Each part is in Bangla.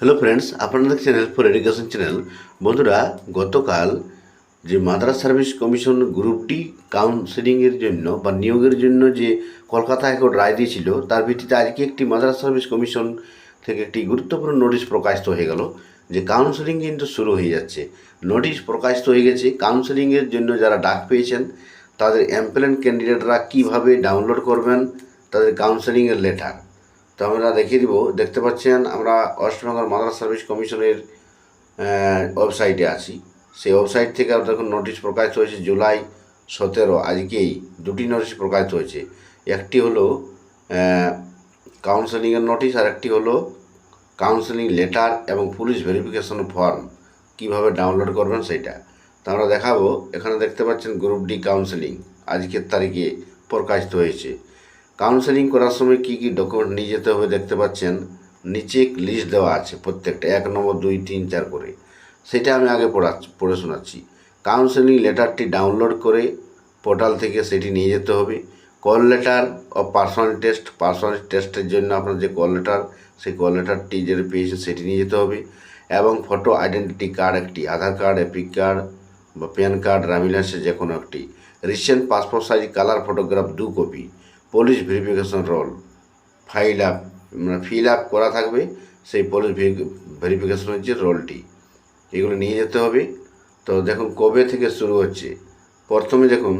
হ্যালো ফ্রেন্ডস আপনাদের চ্যানেল ফর এডুকেশন চ্যানেল বন্ধুরা, গতকাল যে Madrasah service commission group D কাউন্সেলিংয়ের জন্য বা নিয়োগের জন্য যে কলকাতা হাইকোর্ট রায় দিয়েছিল, তার ভিত্তিতে আজকে একটি মাদ্রাস সার্ভিস কমিশন থেকে একটি গুরুত্বপূর্ণ নোটিশ প্রকাশিত হয়ে গেল, যে কাউন্সেলিং কিন্তু শুরু হয়ে যাচ্ছে। নোটিশ প্রকাশিত হয়ে গেছে কাউন্সেলিংয়ের জন্য যারা ডাক পেয়েছেন, তাদের এমপ্লয়েন্ট ক্যান্ডিডেটরা কীভাবে ডাউনলোড করবেন, তাদের কাউন্সেলিংয়ের লেটার তো আমরা দেখিয়ে দিব। দেখতে পাচ্ছেন, আমরা ওয়েস্ট বেঙ্গল মাদ্রাস সার্ভিস কমিশনের ওয়েবসাইটে আছি। সেই ওয়েবসাইট থেকে দেখুন নোটিশ প্রকাশিত হয়েছে জুলাই সতেরো। আজকেই দুটি নোটিশ প্রকাশিত হয়েছে। একটি হলো কাউন্সেলিংয়ের নোটিশ আর একটি হলো কাউন্সেলিং লেটার এবং পুলিশ ভেরিফিকেশন ফর্ম কীভাবে ডাউনলোড করবেন সেটা? তো আমরা দেখাবো। এখানে দেখতে পাচ্ছেন গ্রুপ ডি কাউন্সেলিং আজকের তারিখে প্রকাশিত হয়েছে। কাউন্সেলিং করার সময় কী কী ডকুমেন্ট নিয়ে যেতে হবে দেখতে পাচ্ছেন? নিচে লিস্ট দেওয়া আছে প্রত্যেকটা, এক নম্বর, দুই, তিন, চার করে। সেটা আমি আগে পড়াচ্ছি পড়ে শোনাচ্ছি। কাউন্সেলিং লেটারটি ডাউনলোড করে পোর্টাল থেকে সেটি নিয়ে যেতে হবে। কল লেটার ও পার্সোনাল টেস্ট পার্সোনাল টেস্টের জন্য আপনার যে কল লেটার সেই কল লেটারটি যেটা পেয়েছেন সেটি নিয়ে যেতে হবে। এবং ফটো আইডেন্টিটি কার্ড একটি আধার কার্ড এপিক কার্ড বা প্যান কার্ড ড্রাইভিং লাইসেন্স যে কোনো একটি। Recent passport size colour photograph দু copy police verification roll file up মানে ফিল আপ করা থাকবে, সেই পুলিশ ভেরিফিকেশনের যে রোলটি এগুলো নিয়ে যেতে হবে। তো দেখুন, কবে থেকে শুরু হচ্ছে? প্রথমে দেখুন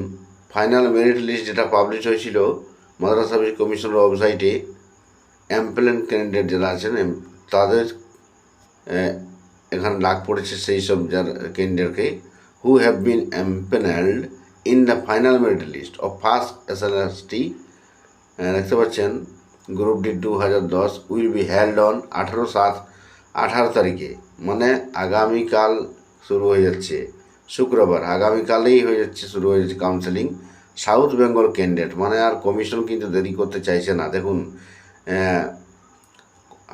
ফাইনাল মেরিট লিস্ট যেটা পাবলিশ হয়েছিল, মাদ্রাস সার্ভিস কমিশনের ওয়েবসাইটে এমপ্লয়েন্ট ক্যান্ডিডেট যারা আছেন তাদের এখানে লাগ পড়েছে সেই সব যার ক্যান্ডিডেটকে who have been empanelled in the final merit list of first S L S T দেখতে পাচ্ছেন গ্রুপ ডি দু হাজার দশ উইল বি হেল্ড অন আঠারো সাত আঠারো তারিখে। মানে আগামীকাল শুরু হয়ে যাচ্ছে শুক্রবার। আগামীকালেই হয়ে যাচ্ছে, শুরু হয়ে যাচ্ছে কাউন্সেলিং সাউথ বেঙ্গল ক্যান্ডিডেট মানে আর কমিশন কিন্তু দেরি করতে চাইছে না। দেখুন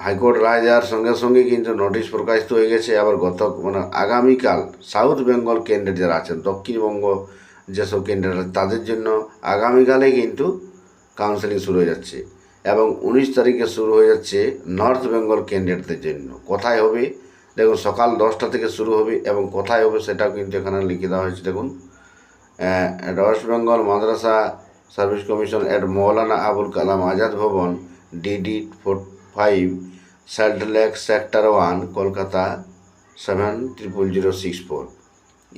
হাইকোর্ট রায় দেওয়ার সঙ্গে সঙ্গে কিন্তু নোটিশ প্রকাশিত হয়ে গেছে। আবার গত মানে আগামীকাল সাউথ বেঙ্গল ক্যান্ডিডেট যারা আছেন, দক্ষিণবঙ্গ যেসব ক্যান্ডিডেট তাদের জন্য আগামীকালে কিন্তু কাউন্সেলিং শুরু হয়ে যাচ্ছে এবং উনিশ তারিখে শুরু হয়ে যাচ্ছে নর্থ বেঙ্গল ক্যান্ডিডেটদের জন্য। কোথায় হবে? দেখুন, সকাল দশটা থেকে শুরু হবে এবং কোথায় হবে সেটাও কিন্তু এখানে লিখে দেওয়া হয়েছে, দেখুন। West Bengal Madrasah service commission at Maulana Abul Kalam Azad Bhavan DD four five lake sector one Kolkata seven triple zero six four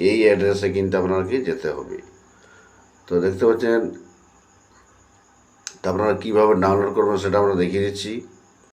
এই অ্যাড্রেসে কিন্তু আপনাকে যেতে হবে। তো দেখতে পাচ্ছেন তা আপনারা কীভাবে ডাউনলোড করবেন সেটা আমরা দেখিয়ে দিচ্ছি।